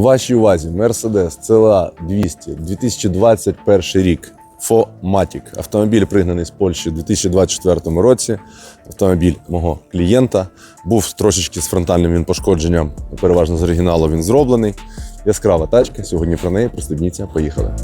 Вашій увазі Mercedes CLA 200 2021 рік. Фоматік. Автомобіль пригнаний з Польщі у 2024 році. Автомобіль мого клієнта. Був трошечки з фронтальним він пошкодженням. Переважно з оригіналу він зроблений. Яскрава тачка. Сьогодні про неї пристебніться. Поїхали.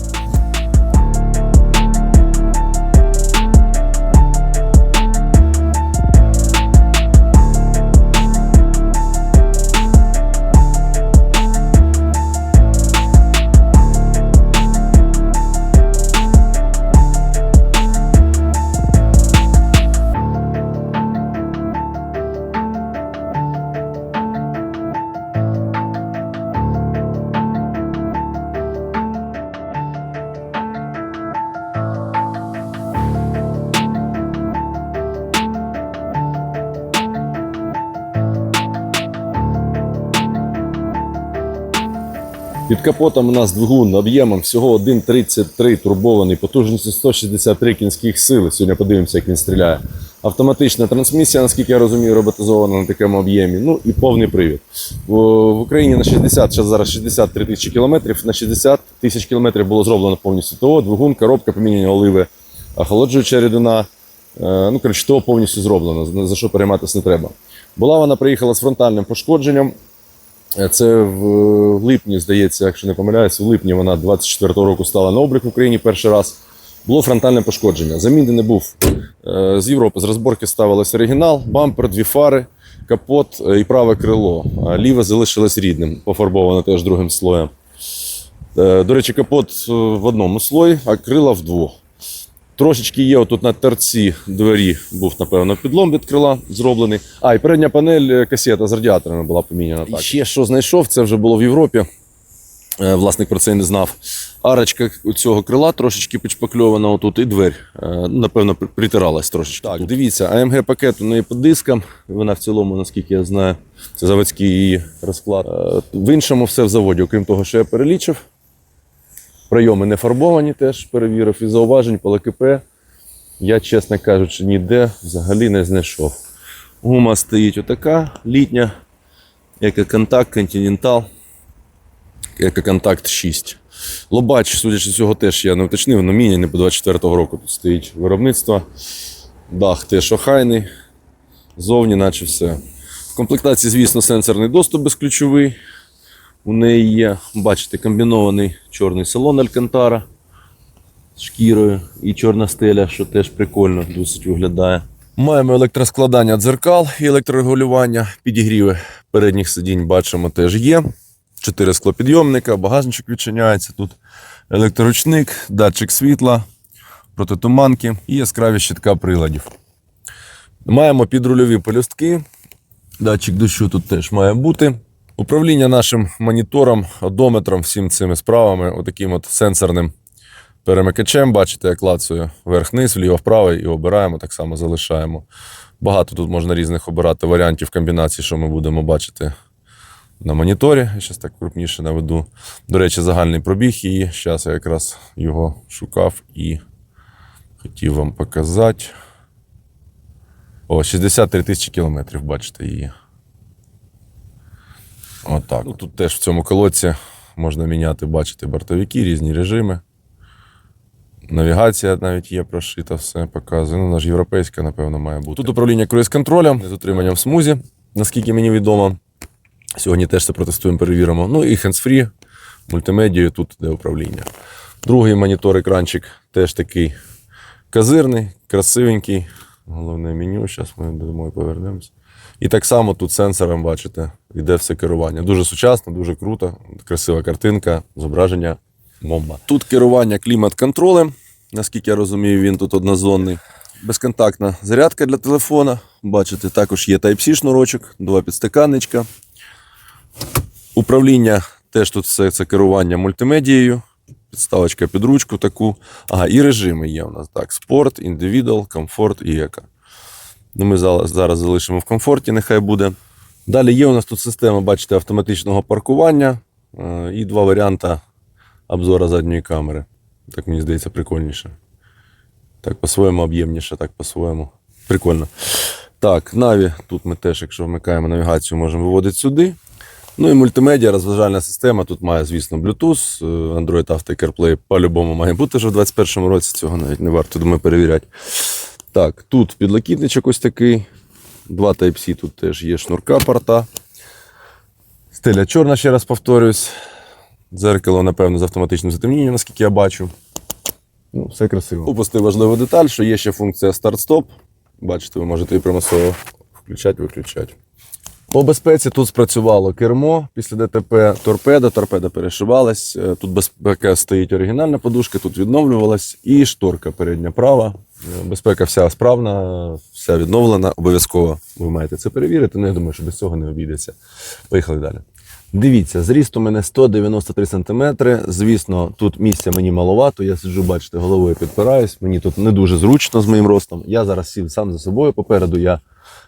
Під капотом у нас двигун об'ємом всього 1,33 турбований, потужністю 163 кінських сили. Сьогодні подивимося, як він стріляє. Автоматична трансмісія, наскільки я розумію, роботизована на такому об'ємі. Ну і повний привід. В, Україні на 60, зараз зараз 63 тисячі кілометрів. На 60 тисяч кілометрів було зроблено повністю ТО, двигун, коробка, поміняні оливи, охолоджуюча рідина. Е, Ну, коротше, ТО повністю зроблено, за що перейматися не треба. Була вона приїхала з фронтальним пошкодженням. Це в липні, здається, якщо не помиляюсь, в липні вона 24-го року стала на облік в Україні перший раз. Було фронтальне пошкодження. Замін не був Е, з Європи. З розборки ставилось оригінал, бампер, дві фари, капот е, і праве крило. Ліве залишилось рідним, пофарбоване теж другим слоєм. Е, До речі, капот в одному слої, а крила в двох. Трошечки є отут на торці двері, був, напевно, підлом від крила зроблений. А, і передня панель е, касета з радіаторами була поміняна. Так. І ще що знайшов, це вже було в Європі. Е, Власник про це не знав. Арочка у цього крила трошечки підшпакльована отут, і дверь, е, напевно, притиралась трошечки. Так, дивіться, AMG пакет у неї по дискам. Вона в цілому, наскільки я знаю, це заводський її розклад. В іншому все в заводі, окрім того, що я перелічив. Прийоми не фарбовані, теж перевірив. І зауважень по ЛКП я, чесно кажучи, ніде взагалі не знайшов. Гума стоїть отака літня, екоконтакт, Continental, екоконтакт 6. Лобач, судячи з цього, теж я не уточнив, але міні не по 24-го року тут стоїть виробництво. Дах теж охайний. Зовні, наче все. В комплектації, звісно, сенсорний доступ безключовий. У неї є, бачите, комбінований чорний салон Алькантара з шкірою і чорна стеля, що теж прикольно, досить виглядає. Маємо електроскладання дзеркал і електрорегулювання. Підігріви передніх сидінь бачимо теж є. Чотири склопідйомника, багажничок відчиняється тут. Електроручник, датчик світла, протитуманки і яскраві щитка приладів. Маємо підрульові полюстки. Датчик дощу тут теж має бути. Управління нашим монітором, одометром, всім цими справами, отаким от сенсорним перемикачем. Бачите, я клацаю вверх-вниз, вліво-вправо і обираємо, так само залишаємо. Багато тут можна різних обирати варіантів комбінацій, що ми будемо бачити на моніторі. Я зараз так крупніше наведу. До речі, загальний пробіг її. Зараз я якраз його шукав і хотів вам показати. О, 63 тисячі кілометрів, бачите її. Отак. Ну, тут теж в цьому колодці можна міняти, бачите, бортовики, різні режими. Навігація навіть є прошита, все показує. Ну, вона ж європейська, напевно, має бути. Тут управління круїз-контролем з утриманням в смузі, наскільки мені відомо. Сьогодні теж це протестуємо, перевіримо. Ну і hands-free, мультимедією, тут де управління. Другий монітор-екранчик теж такий казирний, красивенький. Головне меню. Зараз ми думаю, повернемося. І так само тут сенсором, бачите, йде все керування. Дуже сучасно, дуже круто, красива картинка, зображення. Бомба. Тут керування клімат-контролем. Наскільки я розумію, він тут однозонний. Безконтактна зарядка для телефона. Бачите, також є Type-C шнурочок, два підстаканничка. Управління теж тут все це керування мультимедією. Підставочка під ручку таку. Ага, і режими є у нас. Так, спорт, індивідуал, комфорт і еко. Ну, ми зараз, залишимо в комфорті, нехай буде. Далі є у нас тут система, бачите, автоматичного паркування е, і два варіанти обзору задньої камери. Так мені здається, прикольніше. Так, по-своєму об'ємніше, так по-своєму. Прикольно. Так, Наві. Тут ми теж, якщо вмикаємо навігацію, можемо виводити сюди. Ну і мультимедіа, розважальна система. Тут має, звісно, Bluetooth, е, Android Auto CarPlay по-любому має бути вже в 2021 році. Цього навіть не варто, думаю, перевіряти. Так, тут підлокітничок ось такий. Два Type-C, тут теж є шнурка порта. Стеля чорна, ще раз повторюсь. Дзеркало, напевно, з автоматичним затемненням, наскільки я бачу. Ну, все красиво. Упустив важливу деталь, що є ще функція старт-стоп. Бачите, ви можете її примусово включати, виключати. По безпеці тут спрацювало кермо після ДТП торпеда. Торпеда перешивалась. Е, Тут безпека стоїть оригінальна подушка, тут відновлювалась. І шторка передня права. Е, Безпека вся справна, вся відновлена. Обов'язково ви маєте це перевірити. Ну, я думаю, що без цього не обійдеться. Поїхали далі. Дивіться, зріст у мене 193 см. Звісно, тут місця мені маловато. Я сиджу, бачите, головою підпираюсь. Мені тут не дуже зручно з моїм ростом. Я зараз сів сам за собою попереду. Я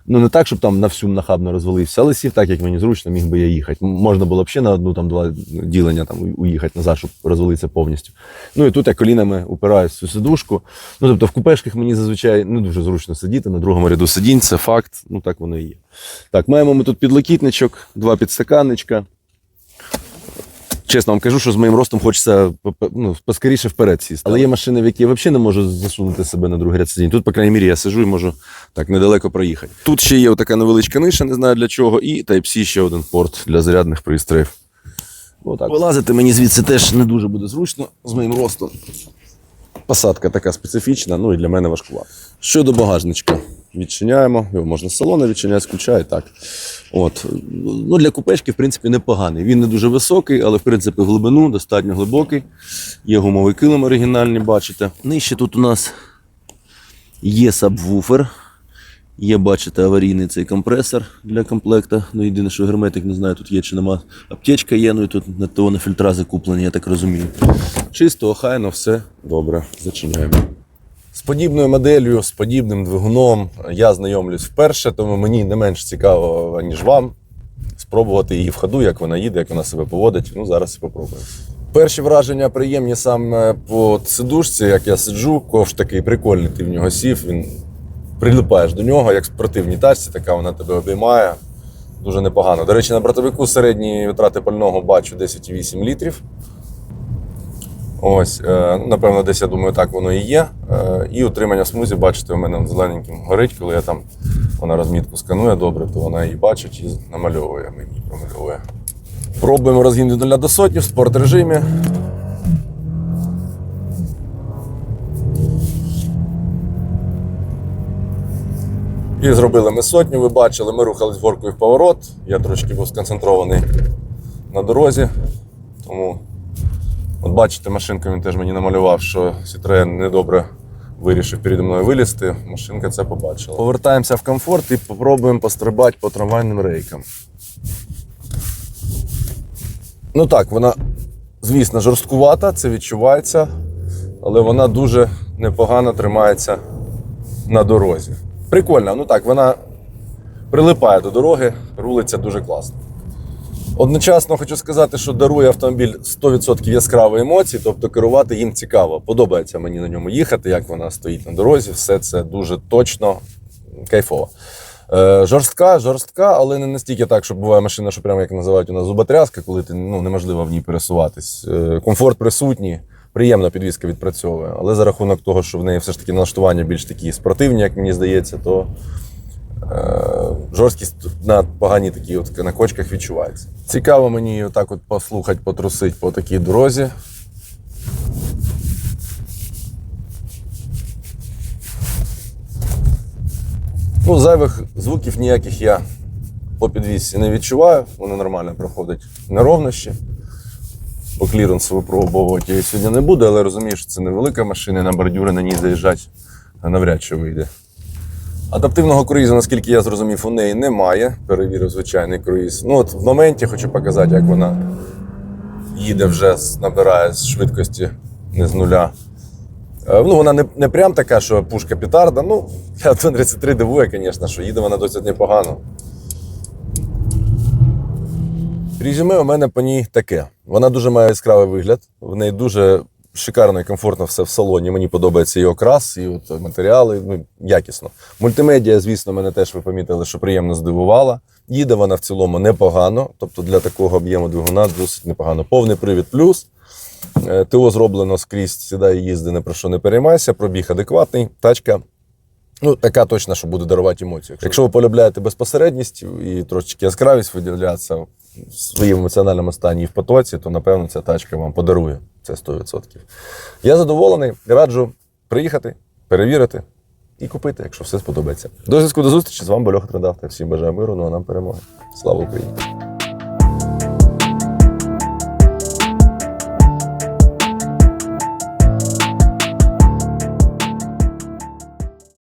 ну не так, щоб там на всю нахабно розвалився, але сів так, як мені зручно, міг би я їхати. Можна було б ще на одну там два ділення там уїхати назад, щоб розвалитися повністю. Ну і тут я колінами упираюсь в цю сидушку. Ну тобто в купешках мені зазвичай не дуже зручно сидіти на другому ряду сидінь, це факт. Ну так воно і є. Так, маємо ми тут підлокітничок, два підстаканничка. Чесно вам кажу, що з моїм ростом хочеться ну, поскоріше вперед сісти. Але є машини, в які я взагалі не можу засунути себе на другий ряд сидінь. Тут, по крайній мірі, я сижу і можу так недалеко проїхати. Тут ще є така невеличка ниша, не знаю для чого, і Type-C ще один порт для зарядних пристроїв. Ну, так. Вилазити мені звідси теж не дуже буде зручно з моїм ростом. Посадка така специфічна, ну і для мене важкувата. Щодо багажничка, відчиняємо, його можна з салону відчиняти, включає так. От. Ну, для купешки, в принципі, непоганий. Він не дуже високий, але в принципі глибину достатньо глибокий. Є гумовий килим оригінальний, бачите. Нижче тут у нас є сабвуфер. Є, бачите, аварійний цей компресор для комплекта. Ну, єдине, що герметик не знаю, тут є чи нема. Аптечка є, ну і тут на того на фільтра закуплені, я так розумію. Чисто, охайно, все добре, зачиняємо. З подібною моделлю, з подібним двигуном я знайомлюсь вперше, тому мені не менш цікаво, ніж вам, спробувати її в ходу, як вона їде, як вона себе поводить. Ну, зараз і попробуємо. Перші враження приємні саме по сидушці, як я сиджу, ковш такий прикольний, ти в нього сів, він прилипаєш до нього, як спортивній тачці, така вона тебе обіймає. Дуже непогано. До речі, на бортовику середні витрати пального бачу 10,8 літрів. Ось, е, ну, напевно, десь я думаю, так воно і є. Е, І утримання смузі, бачите, у мене зелененьким горить, коли я там вона розмітку сканує добре, то вона її бачить і намальовує мені, промальовує. Пробуємо розгін від 0 до сотні в спорт режимі. І зробили ми сотню, ви бачили, ми рухались горкою в поворот. Я трошки був сконцентрований на дорозі. Тому, от бачите, машинка він теж мені намалював, що Citroen недобре вирішив переді мною вилізти. Машинка це побачила. Повертаємося в комфорт і спробуємо пострибати по трамвайним рейкам. Ну так, вона, звісно, жорсткувата, це відчувається, але вона дуже непогано тримається на дорозі. Прикольно, ну так, вона прилипає до дороги, рулиться дуже класно. Одночасно хочу сказати, що дарує автомобіль 100% яскравої емоції, тобто керувати їм цікаво. Подобається мені на ньому їхати, як вона стоїть на дорозі, все це дуже точно, кайфово. Е, жорстка, жорстка, але не настільки так, що буває машина, що прямо як називають у нас зуботряска, коли ти ну, неможливо в ній пересуватись. Е, комфорт присутній, приємна підвізка відпрацьовує. Але за рахунок того, що в неї все ж таки налаштування більш такі спортивні, як мені здається, то жорсткість на поганій такій от на кочках відчувається. Цікаво мені отак от послухати, потрусити по такій дорозі. Ну, зайвих звуків ніяких я по підвісці не відчуваю. Вони нормально проходять неровнощі. По кліренсу випробовувати її сьогодні не буду, але розумію, що це невелика машина, на бордюри на ній заїжджати навряд чи вийде. Адаптивного круїзу, наскільки я зрозумів, у неї немає. Перевірив звичайний круїз. Ну от в моменті хочу показати, як вона їде вже, набирає з швидкості не з нуля. Е, Ну, вона не, не прям така, що пушка петарда. Ну, я 33 дивує, звісно, що їде вона досить непогано. Резюме у мене по ній таке. Вона дуже має яскравий вигляд, в неї дуже шикарно і комфортно все в салоні. Мені подобається і окрас, і от матеріали, ну, якісно. Мультимедіа, звісно, мене теж ви помітили, що приємно здивувала. Їде вона в цілому непогано, тобто для такого об'єму двигуна досить непогано. Повний привід плюс. Е, ТО зроблено скрізь, сідай і їзди, не про що не переймайся, пробіг адекватний, тачка. Ну, така точно, що буде дарувати емоцію. Якщо ви полюбляєте безпосередність і трошечки яскравість виділятися в своєму емоціональному стані і в потоці, то напевно ця тачка вам подарує це 100%. Я задоволений, раджу приїхати, перевірити і купити, якщо все сподобається. До зв'язку до зустрічі з вами був Льоха Трендавта. Всім бажаю миру, ну а нам перемоги. Слава Україні!